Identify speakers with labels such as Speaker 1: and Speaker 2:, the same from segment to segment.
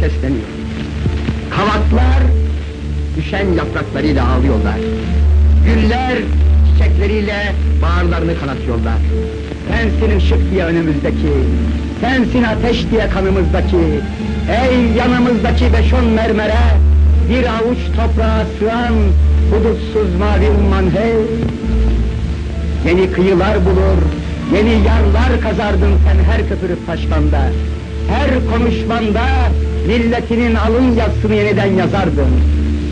Speaker 1: sesleniyor. Kavaklar düşen yapraklarıyla ağlıyorlar. Güller çiçekleriyle bağırlarını kanatıyorlar. Sensin ışık diye önümüzdeki sensin ateş diye kanımızdaki, ey yanımızdaki beş on mermere, bir avuç toprağa sığan hudutsuz mavi umman hey! Yeni kıyılar bulur, yeni yarlar kazardın sen her köpürüp taşmanda. Her konuşmanda milletinin alın yazısını yeniden yazardın.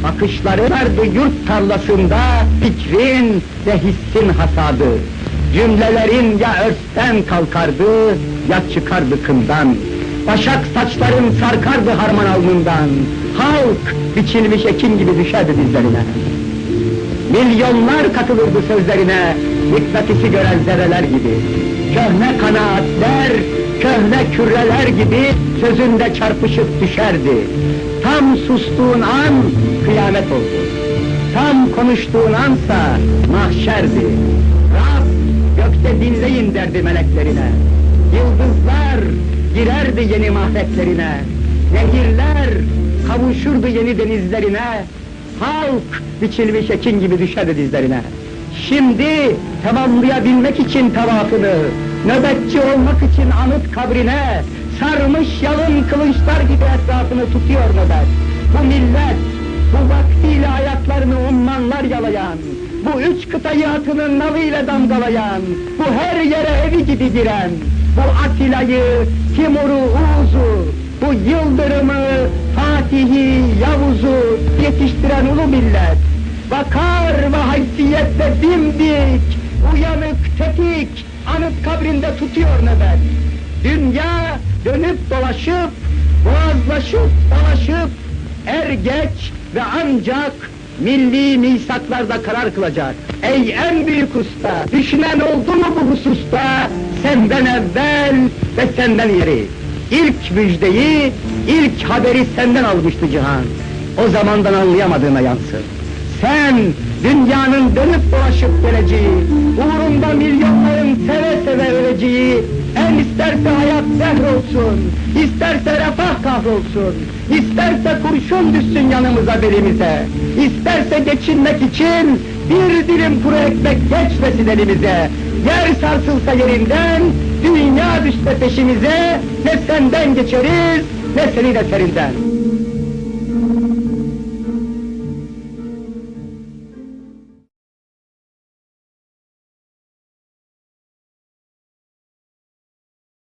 Speaker 1: Bakışları vardı yurt tarlasında fikrin ve hissin hasadı. Cümlelerin ya örsten kalkardı ya çıkardı kından. Başak saçların sarkardı harman alnından. Halk biçilmiş ekin gibi düşerdi dizlerine. Milyonlar katılırdı sözlerine, mıknatısı gören zerreler gibi. Köhne kanaatler, köhne küreler gibi sözünde çarpışıp düşerdi. Tam sustuğun an kıyamet oldu. Tam konuştuğun ansa mahşerdi. Dinleyin derdi meleklerine. Yıldızlar girerdi yeni mahvetlerine. Nehirler kavuşurdu yeni denizlerine. Halk biçilmiş ekin gibi düşerdi dizlerine. Şimdi tamamlayabilmek için tavafını, nöbetçi olmak için anıt kabrine, sarmış yalın kılıçlar gibi etrafını tutuyor nöbet. Bu millet, bu üç kıtayı atının nalıyla damgalayan, bu her yere evi gibi giren, bu Atilla'yı, Timur'u, Uğuz'u, bu Yıldırım'ı, Fatih'i, Yavuz'u yetiştiren ulu millet, vakar ve haysiyette dimdik, uyanık, tetik, anıt kabrinde tutuyor nöbet. Dünya dönüp dolaşıp, boğazlaşıp dolaşıp, er geç ve ancak milli misaklarda karar kılacak. Ey en büyük usta, düşünen oldu mu bu hususta? Senden evvel ve senden ileri. İlk müjdeyi, ilk haberi senden almıştı cihan. O zamandan anlayamadığına yansın. Sen dünyanın dönüp dolaşıp geleceği, uğrunda milyonların seve seve öleceği, isterse hayat zehr olsun, isterse refah kahrolsun, isterse kurşun düşsün yanımıza belimize, isterse geçinmek için bir dilim kuru ekmek geçmesin elimize, yer sarsılsa yerinden, dünya düşse peşimize, ne senden geçeriz, ne senin eserinden.